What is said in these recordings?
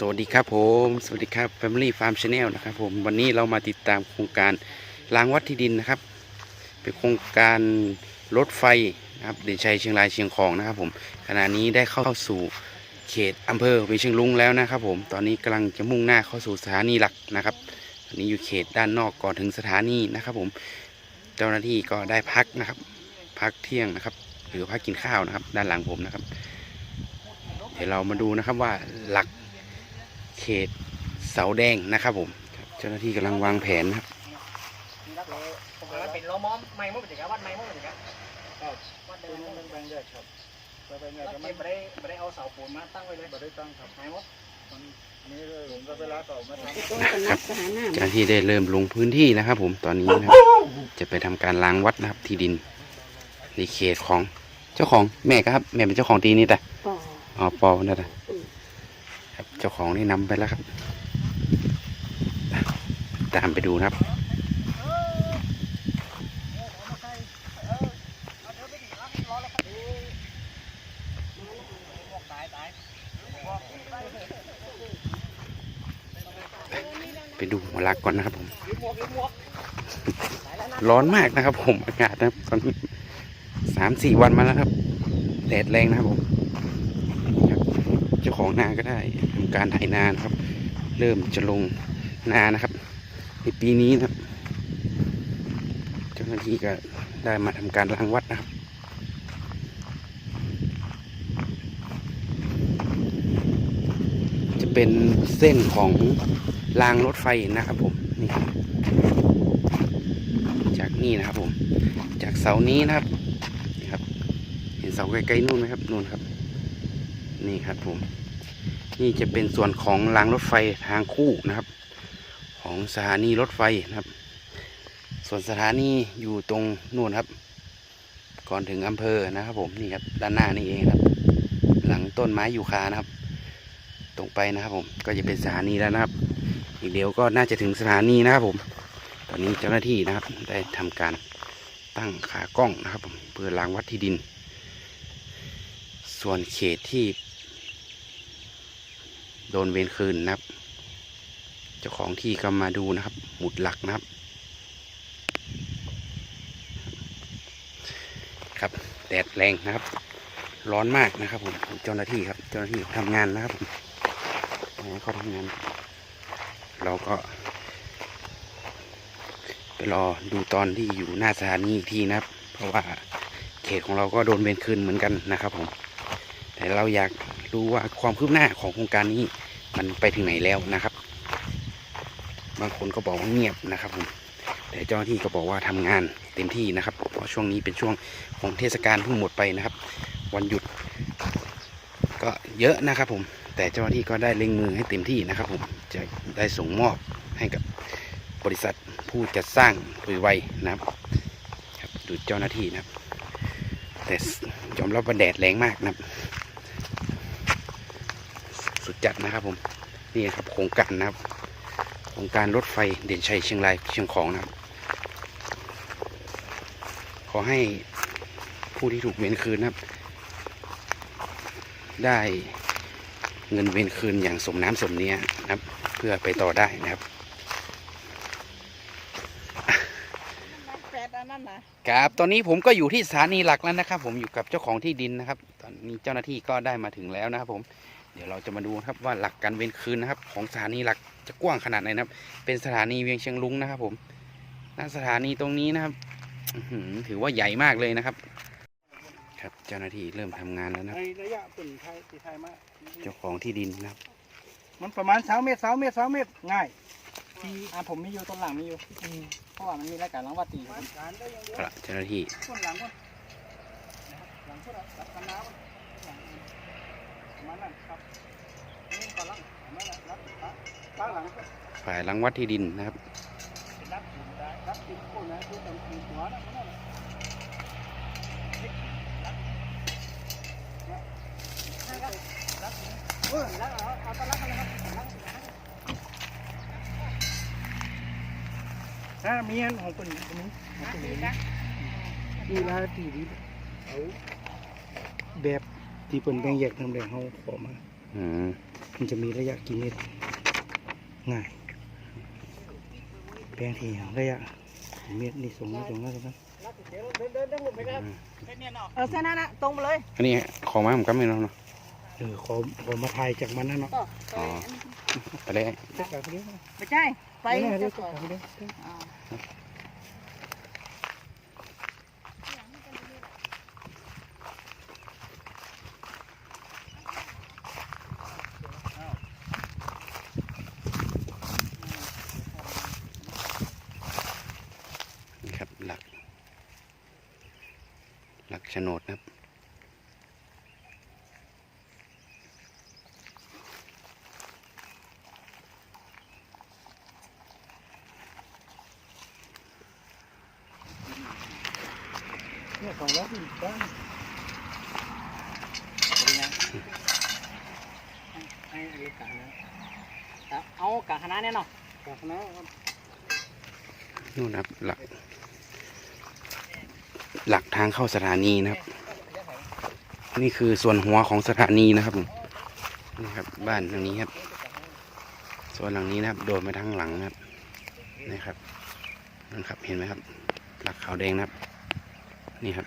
สวัสดีครับผม สวัสดีครับ Family Farm Channel นะครับผมวันนี้เรามาติดตามโครงการล้างวัดที่ดินนะครับ เป็นโครงการรถไฟนะครับเด่นชัยเชียงรายเชียงของนะครับผมขณะนี้ได้เข้าสู่เขตอำเภอเวียงเชียงรุ้งแล้วนะครับผมตอนนี้กำลังจะมุ่งหน้าเข้าสู่สถานีหลักนะครับอันนี้อยู่เขตด้านนอกก่อนถึงสถานีนะครับผมเจ้าหน้าที่ก็ได้พักนะครับ พักเที่ยงนะครับ หรือพักกินข้าวนะครับ ด้านหลังผมนะครับ เดี๋ยวเรามาดูนะครับว่าหลัก เขตเสาแดงนะครับผมครับเจ้าหน้าที่กำลังวางแผนนะครับ ผมกำลังเป็นล้อมอมไม่มุ่งไปถึงวัดไม่มุ่งไปถึงวัดเดิมแบ่งแยกครับแบ่งแยแล้กวกันเกมไม่ได้ไม่ได้เอาเสาปูนมาตั้งไว้เลยไม่ได้ตั้งครับไม่มุ่งมันนี่ผมก็เวลาต่อมาทำต้องเป็นรักษาหน้าเจ้าหน้าที่ได้เริ่มลงพื้นที่นะครับผมตอนนี้นะครับ จะไปทำการล้างวัดนะครับที่ดินในเขตของเจ้าของแม่ครับ แม่เป็นเจ้าของทีนี่แต่ป่ออ๋อปอนั่นแหละครับ เจ้าของนี่นำไปแล้วครับ ตามไปดูนะครับ ไปดูหัวลักก่อนนะครับผม ร้อนมากนะครับผมอากาศนะครับตอนนี้สามสี่วันมาแล้วครับ แดดแรงนะครับผม ของนาก็ได้ทำการไถนานะครับ เริ่มจะลงนานะครับในปีนี้นะครับ เจ้าหน้าที่ก็ได้มาทำการล้างวัดนะครับจะเป็นเส้นของรางรถไฟนะครับผมนี่จากนี่นะครับผม จากเสานี้นะครับนี่ครับ เห็นเสาไกลๆนู่นไหมครับนู่นครับ นี่ครับผม นี่จะเป็นส่วนของรางรถไฟทางคู่นะครับ ของสถานีรถไฟนะครับ ส่วนสถานีอยู่ตรงนู่นครับ ก่อนถึงอำเภอนะครับ ผมนี่ครับด้านหน้านี่เองครับ หลังต้นไม้ยูคานะครับ ตรงไปนะครับผมก็จะเป็นสถานีแล้วนะครับ อีกเดียวก็น่าจะถึงสถานีนะครับผม ตอนนี้เจ้าหน้าที่นะครับ ได้ทำการตั้งขากล้องนะครับผมเพื่อลางวัดที่ดิน ส่วนเขตที่ ดนเวรคืนนะครับ เจ้าของที่ก็มาดูนะครับ หมุดหลักนะครับ ครับแดดแรงนะครับ ร้อนมากนะครับผมเจ้าหน้าที่ครับ เจ้าหน้าที่ทำงานนะครับผมเขาทำงาน เราก็ไปรอดูตอนที่อยู่หน้าสถานีอีกทีนะครับ เพราะว่าเขตของเราก็โดนเวรคืนเหมือนกันนะครับผม แต่เราอยากูว่าความคืบหน้าของโครงการนี้มันไปถึงไหนแล้วนะครับ บางคนก็บอกว่าเงียบนะครับผมแต่เจ้าหน้าที่ก็บอกว่าทำงานเต็มที่นะครับเพราะช่วงนี้เป็นช่วงของเทศกาลเพิ่งหมดไปนะครับ วันหยุด ก็เยอะนะครับผมแต่เจ้าหน้าที่ก็ได้เล็งมือให้เต็มที่นะครับผมจะได้ส่งมอบให้กับบริษัทผู้จัดสร้างโดยไวนะครับครับดูเจ้าหน้าที่นะครับ แต่ยอมรับว่าแดดแรงมากนะครับ จัดนะครับผมนี่ครับโครงการนะครับโครงการรถไฟเด่นชัยเชียงรายเชียงของนะครับ ขอให้ผู้ที่ถูกเวรคืนนะครับ ได้เงินเวรคืนอย่างสมน้ำสมเนื้อนะครับ เพื่อไปต่อได้นะครับแฟดอันนั้นนะครับตอนนี้ผมก็อยู่ที่สถานีหลักแล้วนะครับ ผมอยู่กับเจ้าของที่ดินนะครับ ตอนนี้เจ้าหน้าที่ก็ได้มาถึงแล้วนะครับผม เดี๋ยวเราจะมาดูนะครับว่าหลักการเว้นคืนนะครับ ของสถานีหลักจะกว้างขนาดไหนนะครับ เป็นสถานีเวียงเชียงรุ้งนะครับ ผมณสถานีตรงนี้นะครับอื้อหือถือว่าใหญ่มากเลยนะครับ ครับเจ้าหน้าที่เริ่มทำงานแล้วนะครับในระยะเป็นไทยตีไทยมากเจ้าของที่ดินนะครับ มันประมาณสามเมตรสามเมตรสามเมตรง่ายที่อ่าผมมีอยู่ต้นหลังมีอยู่เพราะว่ามันมีรายการรางวัดตีอยู่การได้ยังเดียวเอาละเจ้าหน้าที่ส่วนหลังก็หลังก็รับกันน้ำประมาณนั้นครับนี่ก่อนหลังประมาณนั้นรับตั้งหลังก็ ฝ่ายรังวัดที่ดินนะครับ ถ้าเมีอันของคนนี้คนนี้ของคนนี้ดีแล้วดีดีเอาแบบ ที่เป็นแบ่งแยกทำแดงเขาขอมาออืมมันจะมีระยะกินเม็ดง่ายแปลงที่ระยะเม็ดนี่ส่งมาส่งมาส่งมาเดินเดินเดินหมดไปครับเออเส้นนั้นนะตรงมาเลย อันนี้ของมาผมก็ไม่รู้เนาะเออขอขอมาถ่ายจากมันนะเนาะก็อ๋อไปเลยเจ๊กลับไปเรื่อยไม่ใช่ไป ไปเรื่อยเจ้าเจ๊กก่อลันบไปเรื่อย อ่า นี่ครับ หลัก หลักโฉนดนะครับ เนี่ยสองร้อยสี่บ้านให้เรียกกันนะเอากะคณะเนี่ยเนาะจากนะครับนู่นนะครับหลัก หลักทางเข้าสถานีนะครับ นี่คือส่วนหัวของสถานีนะครับนี่ครับ บ้านหลังนี้ครับ ส่วนหลังนี้นะครับ โดนไปทั้งหลังนะครับนี่ครับนั่นครับเห็นไหมครับ หลักขาวแดงนะครับ นี่ครับ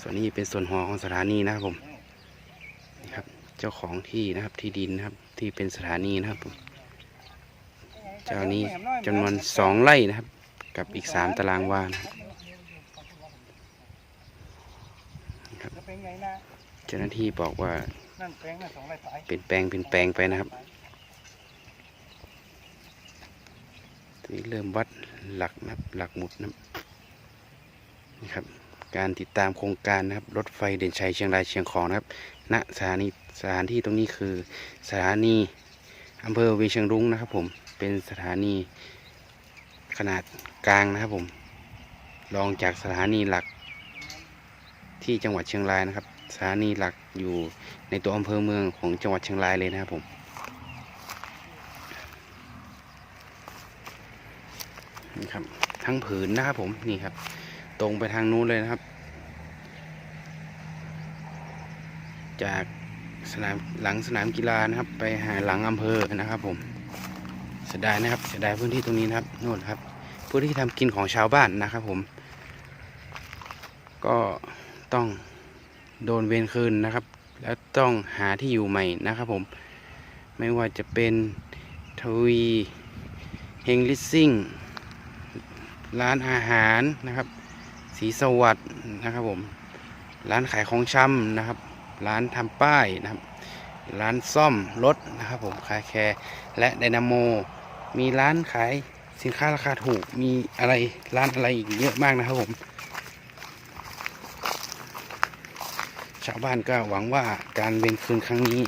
ส่วนนี้เป็นส่วนหัวของสถานีนะครับผมนี่ครับ เจ้าของที่นะครับที่ดินนะครับ ที่เป็นสถานีนะครับผมเจ้านี้จำนวนสองไร่นะครับ กับอีกสามตารางวานะครับ แล้วเป็นไงนะ เจ้าหน้าที่บอกว่านั่นแปลงน่ะสองไร่สายเป็นแปลงเป็นแปลงไปนะครับตอนนี้เริ่มวัดหลักนะครับหลักหมุดนะครับนี่ครับ การติดตามโครงการนะครับ รถไฟเด่นชัยเชียงรายเชียงของนะครับ ณสถานีสถานที่ตรงนี้คือสถานีอำเภอเวียงเชียงรุ้งนะครับ ผมเป็นสถานีขนาดกลางนะครับผมรองจากสถานีหลักที่จังหวัดเชียงรายนะครับ สถานีหลักอยู่ในตัวอำเภอเมืองของจังหวัดเชียงรายเลยนะครับผมนี่ครับ ทั้งผืนนะครับผมนี่ครับ ตรงไปทางนู้นเลยนะครับ จากสนามหลังสนามกีฬานะครับ ไปหาหลังอำเภอนะครับ ผมเสียดายนะครับเสียดายพื้นที่ตรงนี้นะครับโน่นครับพื้นที่ทำกินของชาวบ้านนะครับ ผม ก็ต้อง โดนเวรคืนนะครับ แล้วต้องหาที่อยู่ใหม่นะครับผม ไม่ว่าจะเป็นทวีเฮงลิสซิ่ง ร้านอาหารนะครับ สีสวัสด์นะครับผม ร้านขายของชำนะครับ ร้านทำป้ายนะครับ ร้านซ่อมรถนะครับผม คาแคร์และไดนาโม มีร้านขายสินค้าราคาถูก มีอะไรร้านอะไรอีกเยอะมากนะครับผม ชาวบ้านก็หวังว่าการเวนคืนครั้งนี้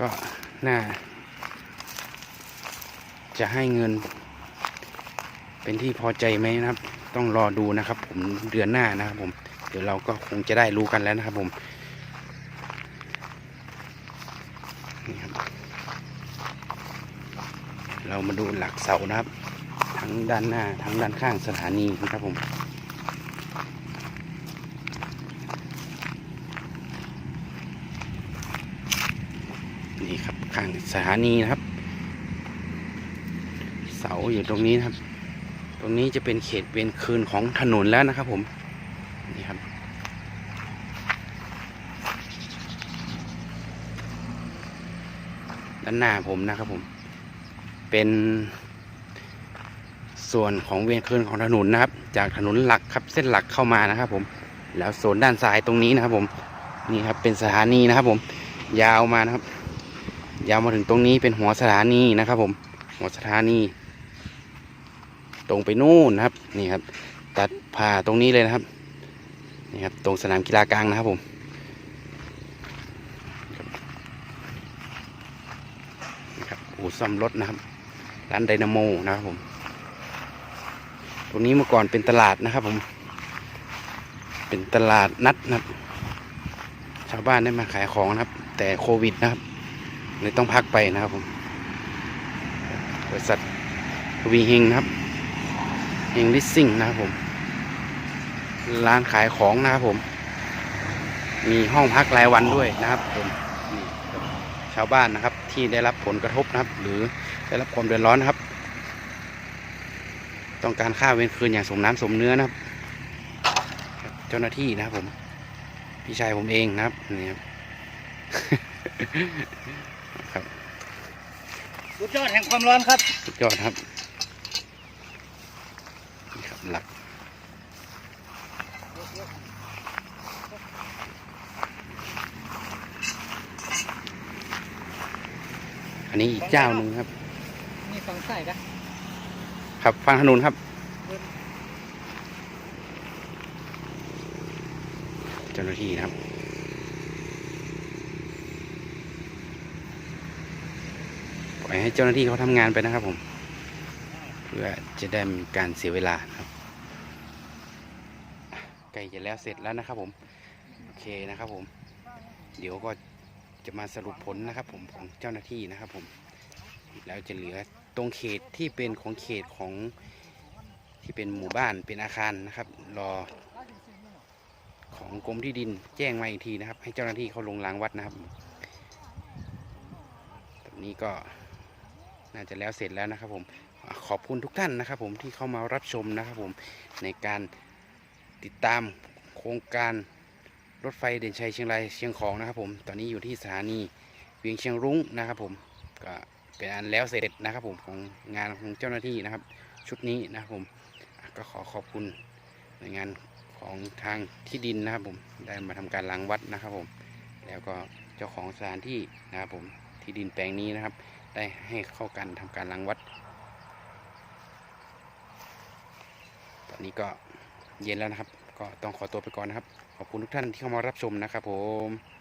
ก็น่า จะให้เงิน เป็นที่พอใจไหมนะครับ ต้องรอดูนะครับ ผมเดือนหน้านะครับ ผมเดี๋ยวเราก็คงจะได้รู้กันแล้วนะครับ ผมนี่ครับเรามาดูหลักเสานะครับ ทั้งด้านหน้าทั้งด้านข้างสถานีนะครับผม นี่ครับข้างสถานีนะครับ เสาอยู่ตรงนี้นะครับ ตรงนี้จะเป็นเขตเวรคืนของถนนแล้วนะครับ ผมนี่ครับด้านหน้าผมนะครับผม เป็นส่วนของเวรคืนของถนนนะครับ จากถนนหลักครับเส้นหลักเข้ามานะครับ ผม แล้วโซนด้านซ้ายตรงนี้นะครับ ผมนี่ครับเป็นสถานีนะครับ ผม ยาวมานะครับ ยาวมาถึงตรงนี้เป็นหัวสถานีนะครับ ผม หัวสถานี ตรงไปนู่นนะครับ นี่ครับ ตัดผ่าตรงนี้เลยนะครับ นี่ครับ ตรงสนามกีฬากลางนะครับผมครับอู่ซ่อมรถนะครับ ร้านไดนาโมนะครับผม ตรงนี้เมื่อก่อนเป็นตลาดนะครับ ผม เป็นตลาดนัดนะครับ ชาวบ้านได้มาขายของนะครับ แต่โควิดนะครับ เลยต้องพักไปนะครับผมบริษัทวีเฮงนะครับเฮงลิสซิ่งนะครับผม ร้านขายของนะครับผม มีห้องพักรายวันด้วยนะครับผมนี่ครับาวบ้านนะครับ ที่ได้รับผลกระทบนะครับ หรือได้รับความเดือดร้อนนะครับ ต้องการค่าเวรคืนอย่างสมน้ำสมเนื้อนะครับ เจ้าหน้าที่นะครับผม พี่ชายผมเองนะครับนี่ครับ สุดยอดแห่งความร้อนครับ สุดยอดครับนี่ครับหลักอันนี้อีกเจ้าหนึ่งครับ นี่ฟังใส่กันครับฟังถนนครับเจ้าหน้าที่นะครับ ปล่อยให้เจ้าหน้าที่เขาทำงานไปนะครับผม เพื่อจะได้มีการเสียเวลาครับใกล้จะแล้วเสร็จแล้วนะครับผม โอเคนะครับผม เดี๋ยวก็จะมาสรุปผลนะครับผมของเจ้าหน้าที่นะครับผม แล้วจะเหลือตรงเขตที่เป็นของเขตของที่เป็นหมู่บ้านเป็นอาคารนะครับ รอของกรมที่ดินแจ้งมาอีกทีนะครับ ให้เจ้าหน้าที่เขาลงรางวัดนะครับตอนนี้ก็ น่าจะแล้วเสร็จแล้วนะครับผมขอบคุณทุกท่านนะครับผมที่เข้ามารับชมนะครับผมในการติดตามโครงการรถไฟเด่นชัยเชียงรายเชียงของนะครับผมตอนนี้อยู่ที่สถานีเวียงเชียงรุ้งนะครับผมก็เป็นอันแล้วเสร็จนะครับผมของงานของเจ้าหน้าที่นะครับ ชุดนี้นะครับผมก็ขอขอบคุณหน่วยงานของทางที่ดินนะครับผมได้มาทำการรังวัดนะครับผมแล้วก็เจ้าของสถานที่นะครับผมที่ดินแปลงนี้นะครับ ได้ให้เข้ากันทำการรังวัด ตอนนี้ก็เย็นแล้วนะครับ ก็ต้องขอตัวไปก่อนนะครับ ขอบคุณทุกท่านที่เข้ามารับชมนะครับผม